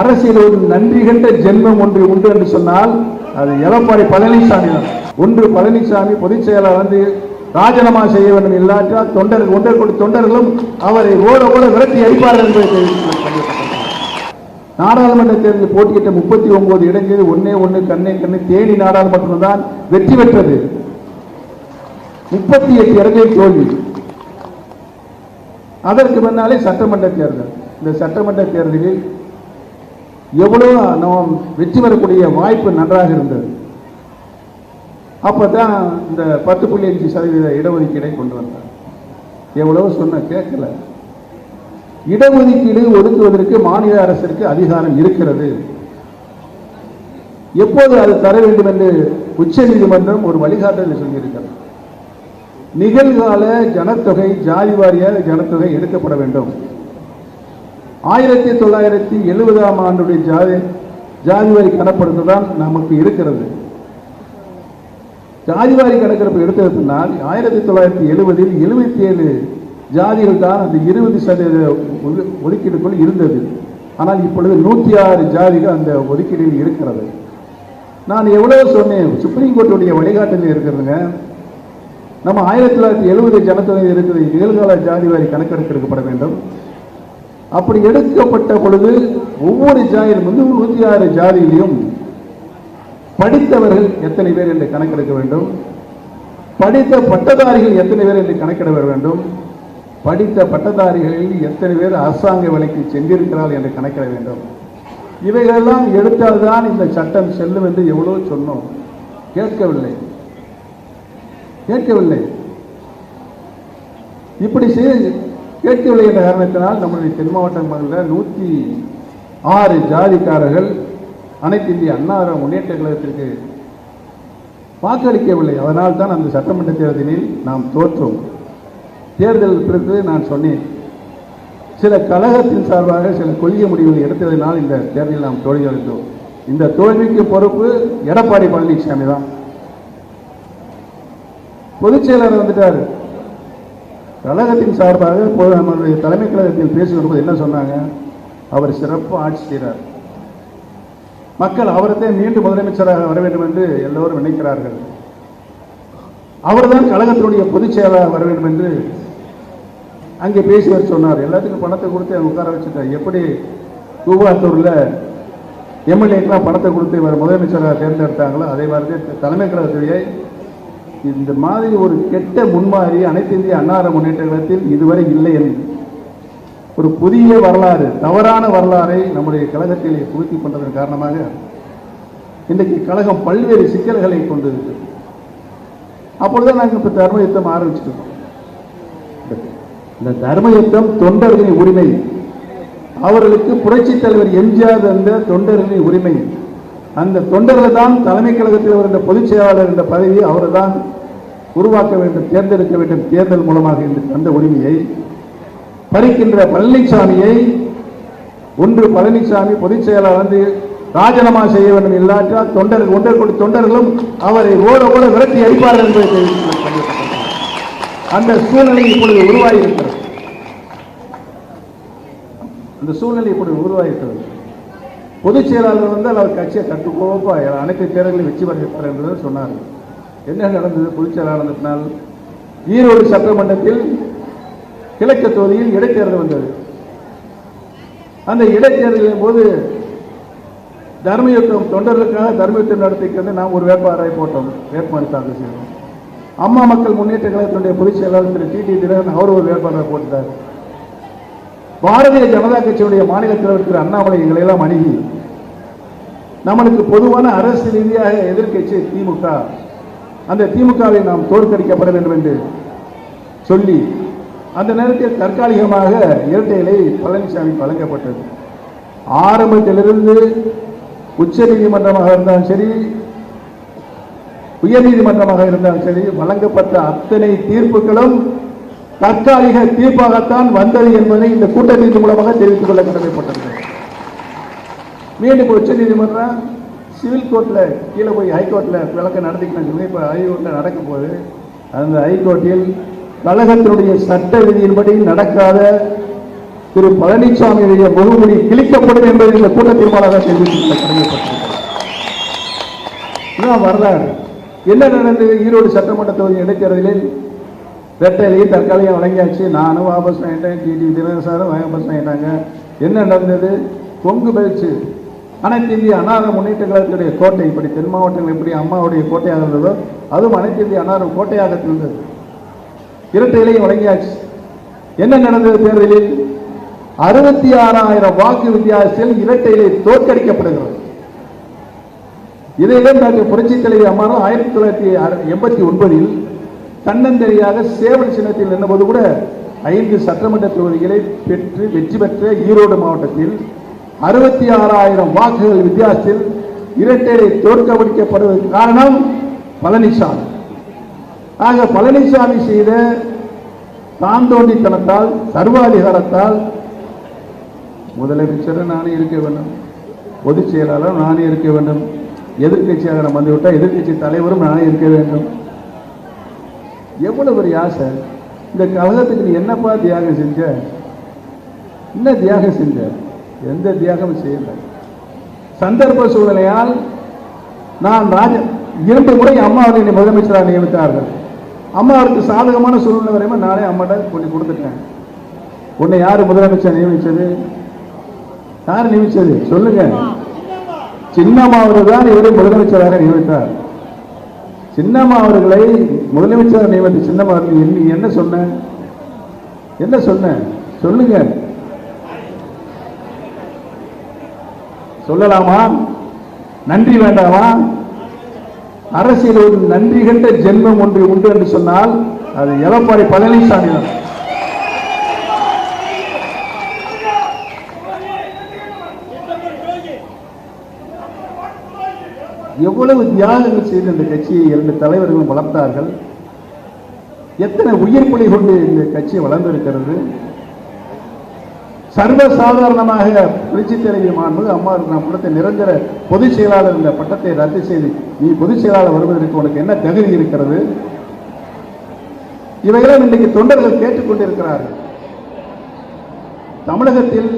அரசியல் ஒரு நன்றி கண்ட ஜென்மம் ஒன்று உண்டு என்று சொன்னால் அது எடப்பாடி பழனிசாமி தான். ஒன்று பழனிசாமி பொதுச் செயலாளர் வந்து ராஜினாமா செய்ய வேண்டும் இல்லாட்டால் தொண்டர்கள் ஒன்றை கொண்டு தொண்டர்களும் அவரை ஓட ஓட விரட்டி அடிப்பார்கள் என்பதை தெரிவித்துள்ளார் நாடாளுமன்ற தேர்தலில் போட்டியிட்ட முப்பத்தி ஒன்பது இடங்களில் ஒன்னே ஒன்று கண்ணே கண்ணு தேனி நாடாளுமன்றம் தான் வெற்றி பெற்றது. முப்பத்தி எட்டு இடங்களில் தோல்வி. அதற்கு முன்னாலே சட்டமன்ற தேர்தல். இந்த சட்டமன்ற தேர்தலில் எவ்வளவு நாம் வெற்றி பெறக்கூடிய வாய்ப்பு நன்றாக இருந்தது. அப்பதான் இந்த பத்து புள்ளி அஞ்சு சதவீத இடஒதுக்கீடை கொண்டு வந்தார். எவ்வளவு சொன்ன கேட்கல. இடஒதுக்கீடு ஒதுக்குவதற்கு மாநில அரசிற்கு அதிகாரம் இருக்கிறது. எப்போது அது தர வேண்டும் என்று உச்ச நீதிமன்றம் ஒரு வழிகாட்டலை சொல்லியிருக்கிறது. நிகழ்கால ஜனத்தொகை ஜாதி வாரியாக ஜனத்தொகை எடுக்கப்பட வேண்டும். ஆயிரத்தி தொள்ளாயிரத்தி எழுபதாம் ஆண்டுடைய ஜாதி ஜாதிவாரி கணப்படுத்து தான் நமக்கு இருக்கிறது. ஜாதிவாரி கணக்கெடுப்பு எடுத்தது ஆயிரத்தி தொள்ளாயிரத்தி எழுபதில் எழுபத்தி ஏழு ஜாதிகள் தான் அந்த இருபது சதவீத ஒதுக்கீடுக்குள் இருந்தது. ஆனால் இப்பொழுது நூற்றி ஆறு ஜாதிகள் அந்த ஒதுக்கீடில் இருக்கிறது. நான் எவ்வளவு சொன்னேன் சுப்ரீம் கோர்ட்டுடைய வழிகாட்டலில் இருக்கிறதுங்க. நம்ம ஆயிரத்தி தொள்ளாயிரத்தி எழுபது ஜனத்தொகை இருக்கிற நிகழ்கால ஜாதிவாரி கணக்கெடுக்க எடுக்கப்பட வேண்டும். அப்படி எடுக்கப்பட்ட பொழுது ஒவ்வொரு ஜாதியிலும் வந்து நூற்றி ஆறு ஜாதியிலையும் படித்தவர்கள் எத்தனை பேர் என்று கணக்கெடுக்க வேண்டும்? படித்த பட்டதாரிகள் எத்தனை பேர் என்று கணக்கிட வேண்டும்? படித்த பட்டதாரிகளில் எத்தனை பேர் அரசாங்க வேலைக்கு சென்றிருக்கிறார்கள் என்று கணக்கிட வேண்டும். இவைகளெல்லாம் எடுத்தால்தான் இந்த சட்டம் செல்லும் என்று எவ்வளோ சொன்னோம். கேட்கவில்லை. கேட்கவில்லை. இப்படி செய்ய கேட்கவில்லை என்ற காரணத்தினால் நம்முடைய தென் மாவட்டங்களில் நூற்றி ஆறு ஜாதிக்காரர்கள் அனைத்து இந்திய அன்னார முன்னேற்ற கழகத்திற்கு வாக்களிக்கவில்லை. அதனால் தான் அந்த சட்டமன்ற தேர்தலில் நாம் தோற்றோம். தேர்தல் பிறகு நான் சொன்னேன் சில கழகத்தின் சார்பாக சில கொள்கை முடிவுகள் எடுத்ததினால் இந்த தேர்தலில் நாம் தோல்வி அடைந்தோம். இந்த தோல்விக்கு பொறுப்பு எடப்பாடி பழனிசாமி தான். பொதுச் செயலர் வந்துட்டார். கழகத்தின் சார்பாக நம்மளுடைய தலைமை கழகத்தில் பேசுகிற என்ன சொன்னாங்க? அவர் சிறப்பு ஆட்சி செய்கிறார். மக்கள் அவர்தான் மீண்டும் முதலமைச்சராக வர வேண்டும் என்று எல்லோரும் நினைக்கிறார்கள். அவர்தான் கழகத்தினுடைய பொதுச் செயலாளர் வர வேண்டும் என்று அங்கே பேசியவர் சொன்னார். எல்லாத்துக்கும் பணத்தை கொடுத்து அங்க உட்கார வச்சுட்டார் எப்படி கூவாத்தூரில் எம்எல்ஏக்கெல்லாம் பணத்தை கொடுத்து இவர் முதலமைச்சராக தேர்ந்தெடுத்தாங்களோ அதே மாதிரி தலைமை கழகத்துடைய இந்த மாதிரி ஒரு கெட்ட முன்மாதிரி அனைத்து இந்திய அன்னார முன்னேற்ற கழகத்தில் இதுவரை இல்லை என்று. ஒரு புதிய வரலாறு தவறான வரலாறை நம்முடைய கழகத்தில் புகுத்தி கொண்டதன் காரணமாக இன்றைக்கு கழகம் பல்வேறு சிக்கல்களை கொண்டிருக்கு அப்பொழுது நாங்கள் இப்போ தர்ம யுத்தம் ஆரம்பிச்சிருக்கோம் இந்த தர்ம யுத்தம் தொண்டர்களின் உரிமை. அவர்களுக்கு புரட்சித் தலைவர் எம்ஜிஆர் தந்த தொண்டர்களின் உரிமை. அந்த தொண்டர்கள் தான் தலைமை கழகத்தில் வருகின்ற பொதுச் செயலாளர் என்ற பதவியை அவர்தான் உருவாக்க வேண்டும் தேர்ந்தெடுக்க வேண்டும். தேர்தல் மூலமாக என்று தந்த உரிமையை பறிக்கின்ற பழனிசாமியை ஒன்று பழனிசாமி பொதுச் செயலாளர் வந்து ராஜினாமா செய்ய வேண்டும் இல்லாட்டால் தொண்டர்கள் ஒன்றை கொண்டு தொண்டர்களும் அவரை ஓட ஓட விரட்டி அடிப்பார்கள் என்பதை தெரிவித்துக் அந்த சூழ்நிலை இப்பொழுது உருவாகியிருக்கிறது. அந்த சூழ்நிலை இப்பொழுது உருவாகிருக்கிறது பொதுச் செயலாளர் வந்து அவர் கட்சியை கட்டுக்கோப்பா அனைத்து தேர்தலிலும் வெற்றி பெற என்று சொன்னார். என்ன நடந்தது? பொதுச் செயலாளர் ஈரோடு சட்டமன்றத்தில் கிழக்கு தொகுதியில் இடைத்தேர்தல் வந்தது. அந்த இடைத்தேர்தலின் போது தர்மயுத்தம் தொண்டர்களுக்காக தர்மயுத்தம் நடத்திக்கிறது நாம் ஒரு வேட்பாளரை போட்டோம். வேட்பாளர் தாக்கல் செய்தோம். அம்மா மக்கள் முன்னேற்ற கழகத்தினுடைய பொதுச் செயலாளர் திரு டி டி தினகரன் அவர் ஒரு வேட்பாளரை போட்டார் பாரதிய ஜனதா கட்சியுடைய மாநில தலைவர் திரு அண்ணாமலை எங்களை எல்லாம் அணுகி நம்மளுக்கு பொதுவான அரசு ரீதியாக எதிர்க்கட்சி திமுக. அந்த திமுகவை நாம் தோற்கடிக்கப்பட வேண்டும் என்று சொல்லி அந்த நேரத்தில் தற்காலிகமாக இரட்டை இலை பழனிசாமி வழங்கப்பட்டது. ஆரம்பத்திலிருந்து உச்ச நீதிமன்றமாக இருந்தாலும் சரி உயர்நீதிமன்றமாக இருந்தாலும் சரி வழங்கப்பட்ட அத்தனை தீர்ப்புகளும் தற்காலிக தீர்ப்பாகத்தான் வந்தது என்பதை இந்த கூட்டத்தின் மூலமாக தெரிவித்துக் கொள்ள கடமைப்பட்டது மீண்டும் உச்ச நீதிமன்றம் சிவில் கோர்ட்டில் கீழே போய் ஹைகோர்ட்டில் விளக்கம் நடத்திக்கணும் சொல்லி இப்போ ஹைகோர்ட்டில் நடக்கும் போது அந்த ஹைகோர்ட்டில் கழகத்தினுடைய சட்ட விதியின்படி நடக்காத திரு பழனிசாமியுடைய முகமூடி கிழிக்கப்படும் என்பதை இந்த கூட்டத்தின் மூலமாக தெரிவித்துக் கொள்ள வரலாறு. என்ன நடந்தது? ஈரோடு சட்டமன்ற தொகுதி இடைத்தேர்தலில் ரெட்டையிலேயே தற்காலிகம் வழங்கியாச்சு. நானும் வாபஸ் வாங்கிட்டேன். டிடி தினசாரும் வாபஸ் வாங்கிட்டாங்க. என்ன நடந்தது? கொங்கு பெல்ச்சு அனைத்து இந்திய அன்னார முன்னேற்ற கழகத்துடைய கோட்டை இப்படி தென் மாவட்டங்கள் எப்படி அம்மாவுடைய கோட்டையாக இருந்ததோ அதுவும் அனைத்து இந்திய அன்னார கோட்டையாக இருந்தது. இரட்டை இலையும் வழங்கியாச்சு. என்ன நடந்தது தேர்தலில்? அறுபத்தி ஆறாயிரம் வாக்கு வித்தியாசத்தில் இரட்டை இலை தோற்கடிக்கப்படுகிறது. இதையிடம் டாக்டர் புரட்சி தலைவி அம்மாரும் ஆயிரத்தி தொள்ளாயிரத்தி அறு- எண்பத்தி ஒன்பதில் தன்னந்தனியாக சேவல் சின்னத்தில் நின்றபோது கூட ஐந்து சட்டமன்ற தொகுதிகளை பெற்று வெற்றி பெற்ற ஈரோடு மாவட்டத்தில் அறுபத்தி ஆறாயிரம் வாக்குகள் வித்தியாசத்தில் இரட்டையை தோற்கடிக்கப்படுவதற்கு காரணம் பழனிசாமி. ஆக பழனிசாமி செய்த தாந்தோண்டித்தனத்தால் சர்வாதிகாரத்தால் முதலமைச்சரும் நானே இருக்க வேண்டும் பொதுச் செயலாளரும் நானே இருக்க வேண்டும் எதிர்க்கட்சியாக நம்ம வந்துவிட்டால் எதிர்க்கட்சி தலைவரும் நானே இருக்க வேண்டும். எவ்வளவு பெரிய ஆசை? இந்த கழகத்துக்கு நீ என்னப்பா தியாகம் செஞ்ச? என்ன தியாகம் செஞ்ச? எந்த தியாகமும் செய்யல. சந்தர்ப்ப சூழ்நிலையால் நான் ராஜ இரண்டு முறை அம்மாவை என்னை முதலமைச்சராக நியமித்தார்கள். அம்மாவுக்கு சாதகமான சூழ்நிலை வரையுமே நானே அம்மாட்ட கொண்டு கொடுத்துட்டேன். உன்னை யார் முதலமைச்சர் நியமிச்சது? யார் நியமிச்சது? சொல்லுங்க. சின்னம்மா. அவர்கள் தான் இவரை முதலமைச்சராக நியமித்தார். சின்னம்மா அவர்களை முதலமைச்சர் நியமித்த சின்னம்மா அவர்கள் என்ன என்ன சொன்ன? என்ன சொன்ன? சொல்லுங்க. சொல்லலாமா? நன்றி வேண்டாமா? அரசியல் ஒரு நன்றி கண்ட ஜென்மம் ஒன்று உண்டு என்று சொன்னால் அது எடப்பாடி பழனிசாமி தான். எவ்வளவு தியாகங்கள் செய்து இந்த கட்சியை இரண்டு தலைவர்களும் வளர்த்தார்கள்? எத்தனை உயிர் புலி கொண்டு இந்த கட்சி வளர்ந்திருக்கிறது? சர்வசாதாரணமாக புரட்சி தலைவி மாண்பு அம்மா நான் கொடுத்த நிரந்தர பொதுச் செயலாளர் இந்த பட்டத்தை ரத்து செய்து நீ பொதுச் செயலாளர் வருவதற்கு உனக்கு என்ன தகுதி இருக்கிறது? இவைகளும் இன்றைக்கு தொண்டர்கள் கேட்டுக்கொண்டிருக்கிறார்கள். தமிழகத்தில்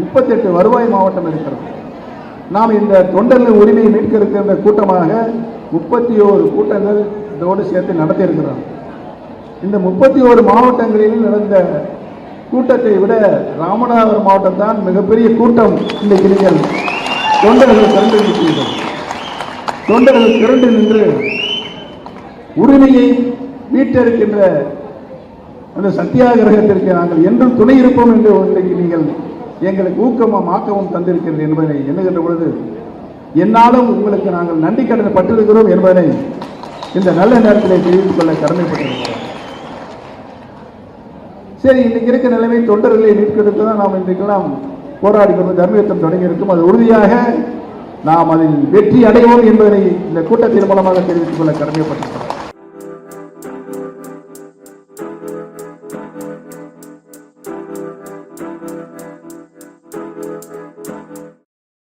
முப்பத்தெட்டு வருவாய் மாவட்டம் இருக்கிறது. நாம் இந்த தொண்டர்கள் உரிமையை மீட்கிருக்கின்ற கூட்டமாக முப்பத்தி ஓரு கூட்டங்கள் இதோடு சேர்த்து நடத்தியிருக்கிறோம். இந்த முப்பத்தி ஓரு மாவட்டங்களில் நடந்த கூட்டத்தை விட ராமநாதபுரம் மாவட்டம் தான் மிகப்பெரிய கூட்டம் இன்றைக்கு நீங்கள் தொண்டர்கள் திரண்டு நிற்கிறீர்கள் தொண்டர்கள் திரண்டு நின்று உரிமையை மீட்டெடுக்கின்ற அந்த சத்தியாகிரகத்திற்கு நாங்கள் என்றும் துணை இருப்போம் என்று இன்றைக்கு நீங்கள் எங்களுக்கு ஊக்கமும் ஆக்கமும் தந்திருக்கிறது என்பதை எண்ணுகின்ற பொழுது என்னாலும் உங்களுக்கு நாங்கள் நன்றி கடன் பட்டிருக்கிறோம் என்பதனை இந்த நல்ல நேரத்திலே தெரிவித்துக் கொள்ள கடமைப்பட்டிருக்கிறோம். சரி இன்றைக்கு இருக்க நிலைமை தொண்டர்களை மீட்கிறதுக்கு தான் நாம் இன்றைக்கெல்லாம் போராடி கொண்டு தர்மயுத்தம் தொடங்கி இருக்கும் அது உறுதியாக நாம் அதில் வெற்றி அடைவோம் என்பதனை இந்த கூட்டத்தின் மூலமாக தெரிவித்துக் கொள்ள கடமைப்பட்டிருக்கிறோம்.